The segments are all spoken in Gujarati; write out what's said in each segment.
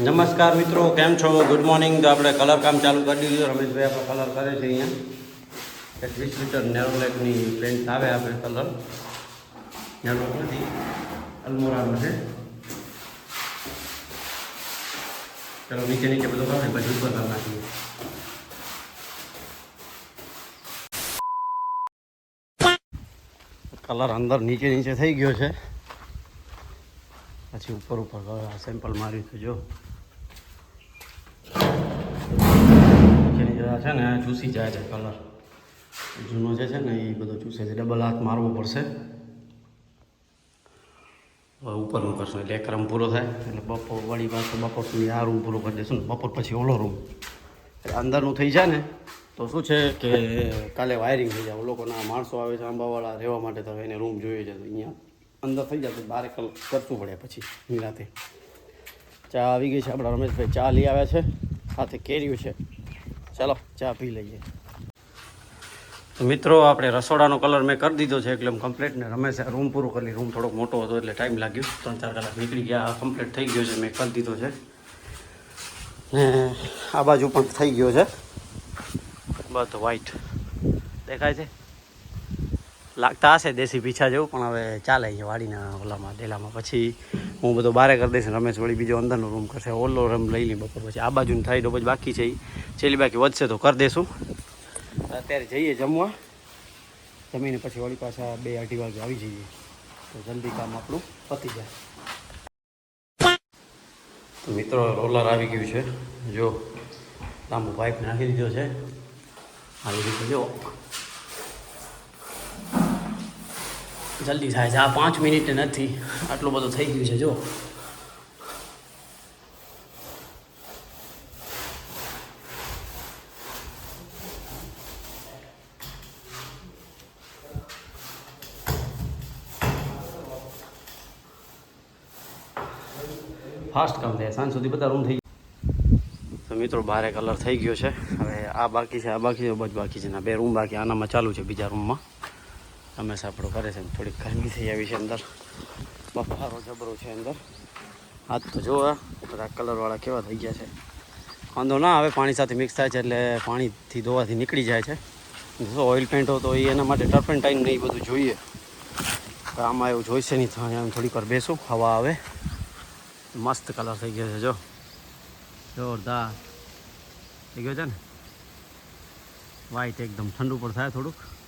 નમસ્કાર મિત્રો, કેમ છો? ગુડ મોર્નિંગ તો આપણે કલર કામ ચાલુ કરી દીધું રમેશભાઈ આપણે કલર કરે છે અહીંયા. એક વીસ લીટર નેરોલેકની પેન્ટ આવે આપણે કલર નેરોલેક અલમોરાનો છે. ચલો, નીચે નીચે બધું કરે પછી ઉપર નાખીએ. કલર અંદર નીચે નીચે થઈ ગયો છે. પછી ઉપર ઉપર સેમ્પલ માર્યું તો જો. જરા છે ને ચૂસી જાય છે કલર જૂનો જે છે ને, એ બધો ચૂસે છે. ડબલ હાથ મારવો પડશે. ઉપરનું કરશું, એટલે એક રૂમ પૂરો થાય. એટલે બપોર, વળી પાછું બપોર સુધી આ રૂમ પૂરો કરી દઈશું ને, બપોર પછી ઓલો રૂમ એટલે અંદરનું થઈ જાય ને, તો શું છે કે કાલે વાયરિંગ થઈ જાય. લોકોના માણસો આવે છે, આંબાવાળા, રહેવા માટે તો એને રૂમ જોઈએ છે. અહીંયા અંદર થઈ જાય તો બારે કરવું પડે પછી, નિરાતે. ચા આવી ગઈ છે આપણા રમેશભાઈ. ચા લઈ આવ્યા છે. સાથે કેર્યું છે. ચાલો. ચા પી લઈએ. મિત્રો આપણે રસોડાનો કલર મેં કરી દીધો છે એટલે કમ્પ્લીટ ને રમેશ રૂમ પૂરું કરી રૂમ થોડોક મોટો હતો એટલે ટાઈમ લાગ્યો. ત્રણ ચાર કલાક નીકળી ગયા. કમ્પ્લીટ થઈ ગયો છે મેં કરી દીધો છે. ને આ બાજુ પણ થઈ ગયો છે. બધો વ્હાઈટ દેખાય છે? લાગતા હશે દેશી પીછા જેવું, પણ હવે ચાલે છે વાડીના ઓલામાં, ડેલામાં. પછી હું બધો બારે કરી દઈશ રમેશ વળી બીજો અંદરનો રૂમ કરશે. ઓલો રૂમ લઈ લઈ બપોર પછી. આ બાજુની થાય પછી બાકી છે છેલ્લી બાકી વધશે તો કરી દઈશું અત્યારે જઈએ જમવા. જમીને પછી વળી પાછા બે અઢી વાગે આવી જઈએ. તો જલ્દી કામ આપણું પતી જાય. તો મિત્રો, રોલર આવી ગયું છે. જો લાંબુ પાઇપ નાખી દીધો છે. આવી રીતે જો. જલ્દી થાય છે. આ પાંચ મિનિટ નથી. આટલું બધું થઈ ગયું છે, જો. ફાસ્ટ કામ થાય. સાંજ સુધી બધા રૂમ થઈ તો મિત્રો, બારે કલર થઈ ગયો છે. હવે આ બાકી છે, આ બાકી છે બસ બાકી છે. ના, બે રૂમ બાકી આનામાં ચાલુ છે બીજા રૂમમાં રમેશ આપણું કરે છે થોડીક ગરમી થઈ આવી છે અંદર. બફારો જબરો છે અંદર. હાથ તો જુઓ બધા કલરવાળા કેવા થઈ ગયા છે. વાંધો ના આવે, પાણી સાથે મિક્સ થાય છે એટલે પાણીથી ધોવાથી નીકળી જાય છે. જો ઓઇલ પેન્ટ હોય તો એ એના માટે ટર્પેન્ટાઇન ને એ બધું જોઈએ. આમાં એવું જોઈશે નહીં અહીંયા થોડીક વાર બેસું, હવા આવે. મસ્ત કલર થઈ ગયો છે, જો. જોરદાર. થઈ ગયો છે ને? વ્હાઈટ એકદમ ઠંડુ પણ થાય થોડુંક.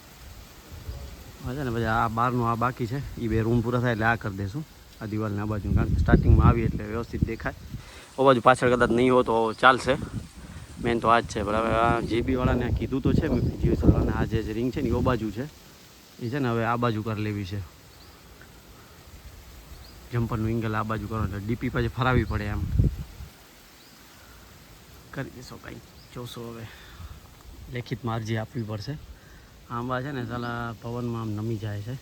છે ને પછી આ બહારનું આ બાકી છે. એ બે રૂમ પૂરા થાય એટલે આ કરી દઈશું આ દિવાલને આ બાજુ, કારણ કે સ્ટાર્ટિંગમાં આવી એટલે વ્યવસ્થિત દેખાય. ઓ બાજુ પાછળ કદાચ નહીં હોય તો ચાલશે. મેન તો આ જ છે હવે આ જીબીવાળાને કીધું તો છે, મેં આ જે રિંગ છે ને એ બાજુ છે. એ છે ને હવે આ બાજુ કરી લેવી છે. જમ્પરનું એંગલ આ બાજુ કરવાનું એટલે ડીપી પછી ફરાવી પડે એમ કરી દેશો કંઈ જોશો હવે. લેખિતમાં અરજી આપવી પડશે. આંબા છે ને સાલા પવનમાં આમ નમી જાય છે.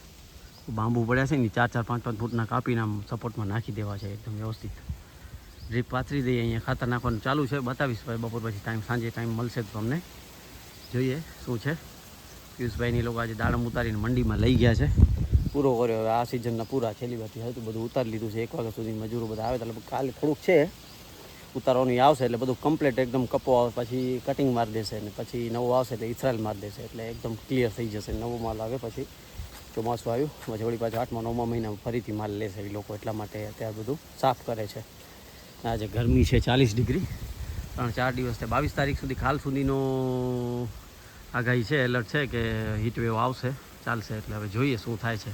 બાંબુ પડ્યા છે ને ચાર ચાર પાંચ પાંચ ફૂટના કાપીને આમ સપોર્ટમાં નાખી દેવા છે એકદમ વ્યવસ્થિત. ડ્રીપ પાથરી દઈએ, અહીંયા ખાતર નાખવાનું ચાલુ છે. બતાવીશ ભાઈ બપોર પછી ટાઈમ સાંજે ટાઈમ મળશે તો તમને. જોઈએ શું છે. પિયુષભાઈની લોકો આજે દાડમ ઉતારીને મંડીમાં લઈ ગયા છે. પૂરો કર્યો. હવે આ સિઝનના પૂરા છેલ્લી બાકી હતું બધું ઉતારી લીધું છે. એક વાગ્યા સુધી મજૂરો બધા આવે લગભગ કાલે થોડુંક છે. ઉતારવાનું આવશે એટલે બધું કમ્પ્લીટ એકદમ કપો આવે, પછી કટિંગ મારી દેશે ને પછી નવું આવશે એટલે ઇથરાયલ મારી દેશે એટલે એકદમ ક્લિયર થઈ જશે, નવો માલ આવે પછી ચોમાસું આવ્યું, પછી વળી પાછું આઠમા, નવમા મહિનામાં ફરીથી માલ લેશે એ લોકો એટલા માટે અત્યારે બધું સાફ કરે છે. આજે ગરમી છે ચાલીસ ડિગ્રી, ત્રણ ચાર દિવસ બાવીસ તારીખ સુધી કાલ સુધીનો આગાહી છે, એલર્ટ છે કે હીટ વેવ આવશે, ચાલશે, એટલે હવે જોઈએ શું થાય છે.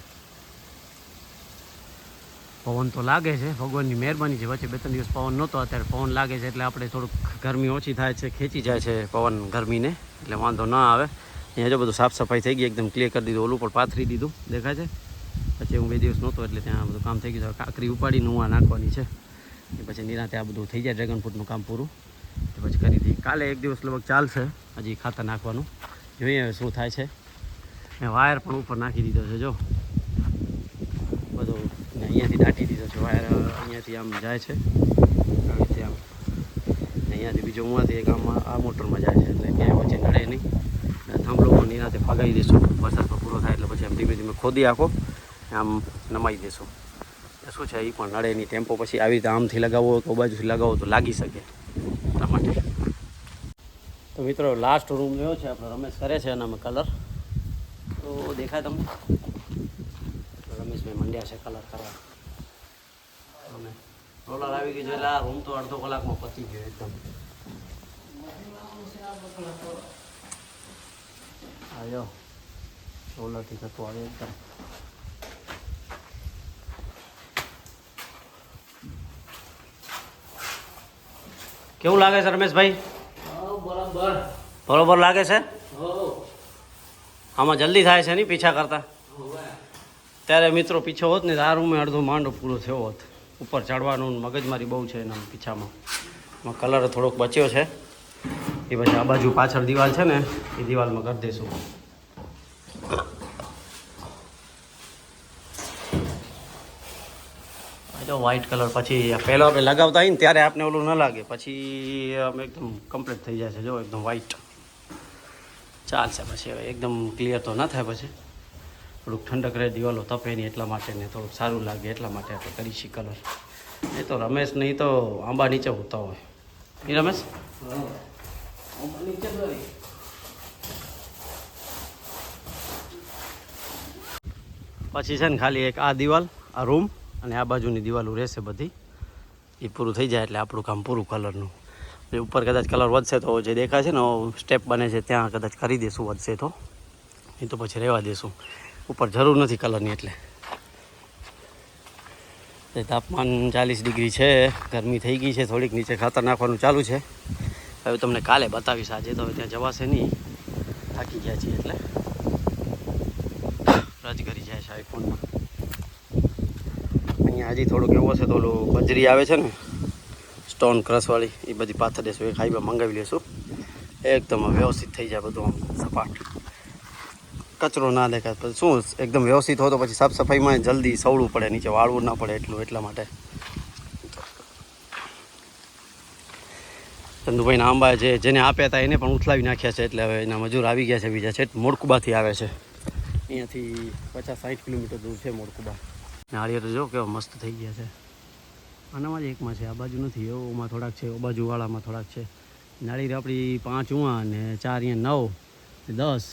પવન તો લાગે છે, ભગવાનની મહેરબાની છે. વચ્ચે બે ત્રણ દિવસ પવન નહોતો, અત્યારે પવન લાગે છે એટલે આપણે થોડુંક ગરમી ઓછી થાય છે, ખેંચી જાય છે પવન ગરમીને, એટલે વાંધો ન આવે. અહીંયા જો બધું સાફ સફાઈ થઈ ગઈ, એકદમ ક્લિયર કરી દીધું, ઓલું પણ પાથરી દીધું, દેખાય છે? પછી હું બે દિવસ નહોતો, એટલે ત્યાં બધું કામ થઈ ગયું છે. કાંકરી ઉપાડીને હું આ નાખવાની છે. એ પછી નિરાતે આ બધું થઈ જાય ડ્રેગન ફ્રૂટનું કામ પૂરું. તો પછી કરી દઈએ. કાલે એક દિવસ લગભગ ચાલશે, હજી ખાતર નાખવાનું. જોઈએ હવે શું થાય છે. મેં વાયર પણ ઉપર નાખી દીધો છે, જો. બધું અહીંયાથી દાટી દીધો છે. વાયર અહીંયાથી આમ જાય છે. અહીંયાથી આમ, અહીંયાથી બીજો ઉમાંથી એક આમાં, આ મોટરમાં જાય છે. એટલે ક્યાંય વચ્ચે નડે નહીં. થાંભલો પણ નિરાતે ફગાવી દઈશું. વરસાદમાં પૂરો થાય એટલે પછી આમ ધીમે ધીમે ખોદી આખો આમ નમાઈ દઈશું. શું છે એ પણ નડે નહીં. ટેમ્પો પછી આવી રીતે આમથી લગાવવો તો બાજુથી લગાવો તો લાગી શકે. એટલા માટે. તો મિત્રો લાસ્ટ રૂમ જોયો છે. આપણે રમેશ કરે છે એનામાં કલર તો દેખાય તમને. રમેશભાઈ મંડ્યા છે કલર કરવા. અને રોલર આવી ગયું છે એટલે આ રૂમ તો અડધો કલાકમાં પતી ગયો એકદમ. આવ્યો રોલરથી થતું આવ્યો એકદમ. કેવું લાગે છે રમેશભાઈ? બરોબર. લાગે છે? આમાં જલ્દી થાય છે નહીં પીછા કરતા? ત્યારે મિત્રો પીછો હોત ને આ રૂમે અડધો માંડો પૂરો થયો હોત. ઉપર ચડવાનું મગજમારી બહુ છે એના પીછામાં. એમાં કલર થોડોક બચ્યો છે. એ પછી આ બાજુ પાછળ દિવાલ છે ને, એ દિવાલમાં કરી દઈશું. જો વ્હાઇટ કલર પછી પહેલો આપણે લગાવતા આવીને ત્યારે આપણે ઓલું ન લાગે. પછી આમ એકદમ કમ્પ્લીટ થઈ જાય છે. જો એકદમ વ્હાઇટ ચાલશે પછી એકદમ ક્લિયર તો ના થાય પછી. થોડુંક ઠંડક રહે, દિવાલો તપે નહીં એટલા માટે ને થોડુંક સારું લાગે એટલા માટે આપણે કરી છીએ કલર. એ તો રમેશ નહીં તો આંબા નીચે હોતા હોય. એ રમેશ? પછી છે ને ખાલી એક આ દિવાલ, આ રૂમ અને આ બાજુની દિવાલો રહેશે બધી. એ પૂરું થઈ જાય એટલે આપણું કામ પૂરું કલરનું. એ ઉપર કદાચ કલર વધશે તો જે દેખાય છે ને સ્ટેપ બને છે ત્યાં કદાચ કરી દઈશું વધશે તો. એ તો પછી રહેવા દઈશું ઉપર જરૂર નથી કલરની એટલે. તાપમાન ચાલીસ ડિગ્રી છે, ગરમી થઈ ગઈ છે, થોડીક નીચે ખાતર નાખવાનું ચાલુ છે. હવે તમને કાલે બતાવીશ આજે, તો હવે ત્યાં જવાશે નહીં. થાકી ગયા છીએ એટલે. રજ કરી જાય છે આઈફોનમાં અહીંયા હજી થોડુંક એવું હશે તો ઓલું બજરી આવે છે ને સ્ટોન ક્રશવાળી એ બધી પાથર દેશું એક હાઈવા મંગાવી લેશું. એકદમ વ્યવસ્થિત થઈ જાય બધું આમ સપાટ. કચરો ના દેખાય. પછી શું એકદમ વ્યવસ્થિત હોય તો પછી સાફ સફાઈમાં જલ્દી સવડું પડે, નીચે વાળવું ના પડે એટલું, એટલા માટે. ચંદુભાઈના આંબા છે જેને આપ્યા હતા એને પણ ઉથલાવી નાખ્યા છે, એટલે હવે એના મજૂર આવી ગયા છે, બીજા છે મોડકુબાથી આવે છે. અહીંયાથી પચાસ સાઠ કિલોમીટર દૂર છે મોડકુબા. નાળિયેર જો કેવા મસ્ત થઈ ગયા છે. આનામાં જ એકમાં છે, આ બાજુ નથી એવોમાં થોડાક છે બાજુવાળામાં થોડાક છે. નાળિયેર આપણી પાંચ ઉવા ને ચાર અહીંયા નવ, દસ.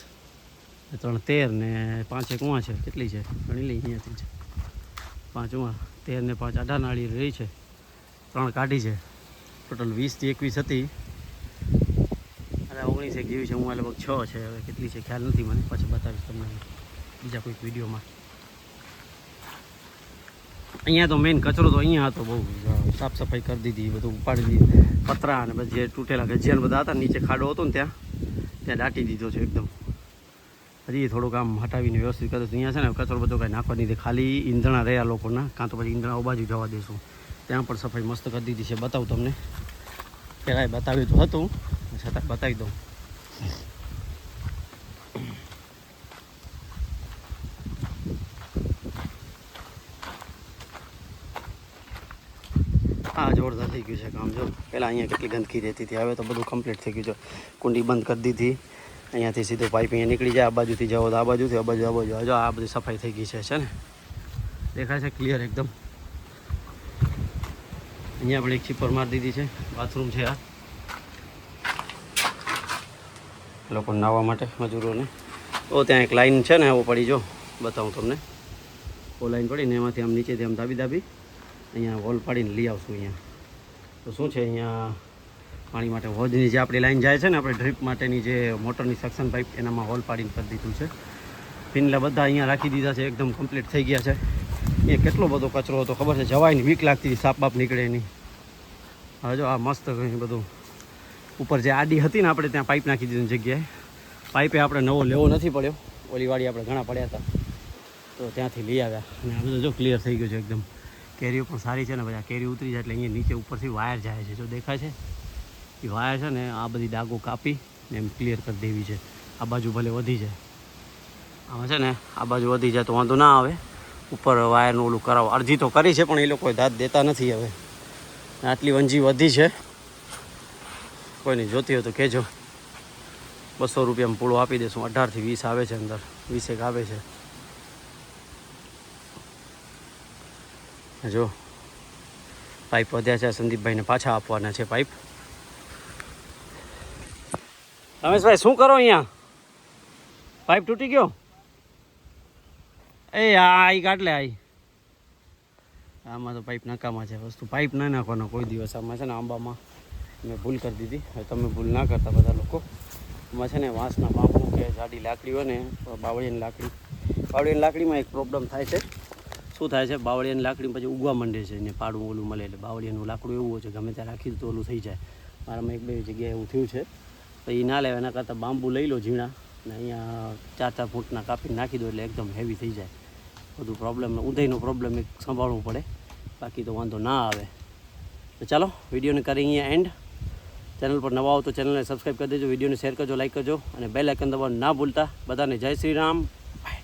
ત્રણ તેર ને પાંચ એક ઉવા છે. કેટલી છે? ગણી લઈ અહીંયાથી છે પાંચ ઉવા તેર ને પાંચ અઢાર નાળી રહી છે. ત્રણ કાઢી છે. ટોટલ વીસથી એકવીસ હતી. અને ઓગણીસ એક જેવી છે. હું લગભગ છ છે. હવે કેટલી છે ખ્યાલ નથી મને. પછી બતાવીશ તમને બીજા કોઈક વિડીયોમાં. અહીંયા તો મેઇન કચરો તો અહીંયા હતો. બહુ સાફ સફાઈ કરી દીધી, બધું ઉપાડી દીધી. પતરા અને બધા જે તૂટેલા ગજિયાને બધા હતા નીચે ખાડો હતો ને ત્યાં ત્યાં દાટી દીધો છે એકદમ. હજી થોડુંક આમ હટાવીને વ્યવસ્થિત કરે અહીંયા છે ને કચરો બધો કાંઈ નાખવા નહીં ખાલી ઈંધણા રહ્યા લોકોના. કાં તો પછી ઈંધણા બાજુ જવા દઈશું. ત્યાં પણ સફાઈ મસ્ત કરી દીધી છે. બતાવું તમને. પહેલાં બતાવ્યું તો હતું. છતાં બતાવી દઉં. હા જોરદાર થઈ ગયું છે કામ, જો. પહેલાં અહીંયા કેટલી ગંદકી રહેતી હતી. હવે તો બધું કમ્પ્લીટ થઈ ગયું છે. કુંડી બંધ કરી દીધી. અહીંયાથી સીધો પાઇપ અહીંયા નીકળી જાય, આ બાજુથી જાઓ તો આ બાજુથી, આ બાજુ આ બાજુ જો, આ બધી સફાઈ થઈ ગઈ છે છે ને? દેખાય છે ક્લિયર એકદમ. અહીંયા આપણે એક છીપર મારી દીધી છે બાથરૂમ છે આ. લોકો નાહવા માટે, મજૂરોને. તો ત્યાં એક લાઈન છે ને એવો પડી જો, બતાવું તમને. ઓ લાઈન પડીને એમાંથી આમ નીચેથી આમ દાબી દાબી અહીંયા હોલ પાડીને લઈ આવશું અહીંયા. તો શું છે અહીંયા? પાણી માટે હોજની જે આપણી લાઈન જાય છે ને આપણે ડ્રીપ માટેની જે મોટરની સક્શન પાઇપ એનામાં હોલ પાડીને કરી દીધું છે. પિનલા બધા અહીંયા રાખી દીધા છે, એકદમ કમ્પ્લીટ થઈ ગયા છે. એ કેટલો બધો કચરો હતો, ખબર છે? જવાય વીક લાગતી હતી સાપ બાપ નીકળે નહીં. હવે જો આ મસ્ત બધું ઉપર જે આડી હતી ને આપણે ત્યાં પાઇપ નાખી દીધી જગ્યાએ. પાઇપે આપણે નવો લેવો નથી પડ્યો. ઓલીવાળી આપણે ઘણા પડ્યા હતા. તો ત્યાંથી લઈ આવ્યા. અને આ બધું જો ક્લિયર થઈ ગયું છે એકદમ. કેરીઓ પણ સારી છે ને બધા કેરી ઉતરી જાય એટલે અહીંયા નીચે ઉપરથી વાયર જાય છે. જો દેખાય છે? એ વાયર છે ને આ બધી ડાગો કાપી ને એમ ક્લિયર કરી દેવી છે. આ બાજુ ભલે વધી જાય. આમાં છે ને આ બાજુ વધી જાય તો વાંધો ના આવે. ઉપર વાયરનું ઓલું કરાવો. અરજી તો કરી છે પણ એ લોકોએ દાદ દેતા નથી હવે. આટલી વંજી વધી છે. કોઈની જોતી હોય તો કહેજો. બસો રૂપિયામાં પૂળો આપી દઈશું અઢારથી વીસ આવે છે અંદર. વીસેક આવે છે. જો. પાઇપ વધ્યા છે. સંદીપભાઈને પાછા આપવાના છે પાઇપ. રમેશભાઈ, શું કરો અહીંયા? પાઇપ તૂટી ગયો? એ આઈ કાટલે આઈ. આમાં તો પાઇપ નાકામાં છે. વસ્તુ પાઇપ ના નાખવાનો કોઈ દિવસ. આમાં છે ને આંબામાં મેં ભૂલ કરી દીધી. હવે તમે ભૂલ ના કરતા બધા લોકો. આમાં છે ને વાંસના બાંબુ કે જાડી લાકડી હોય ને બાવળીની લાકડી. બાવળીની લાકડીમાં એક પ્રોબ્લેમ થાય છે. શું થાય છે? બાવળિયાની લાકડી પછી ઉગવા માંડે છે ને પાડું ઓલું મળે એટલે બાવળિયાનું લાકડું એવું હોય છે ગમે ત્યાં રાખી દીધું ઓલું થઈ જાય. મારામાં એક બે જગ્યાએ એવું થયું છે. તો એ ના લેવા એના કરતાં બાંબુ લઈ લો ઝીણા ને અહીંયા ચાર ચાર ફૂટના કાપીને નાખી દો એટલે એકદમ હેવી થઈ જાય. બધું પ્રોબ્લેમ ઊંધાઈનો પ્રોબ્લેમ એક સંભાળવું પડે. બાકી તો વાંધો ના આવે. તો ચાલો, વિડીયોને કરી અહીંયા એન્ડ ચેનલ પર નવા આવો તો ચેનલને સબસ્ક્રાઈબ કરી દેજો, વિડીયોને શેર કરજો લાઈક કરજો અને બેલ આઇકન દબાવવાનું ના ભૂલતા. બધાને જય શ્રી રામ. બાય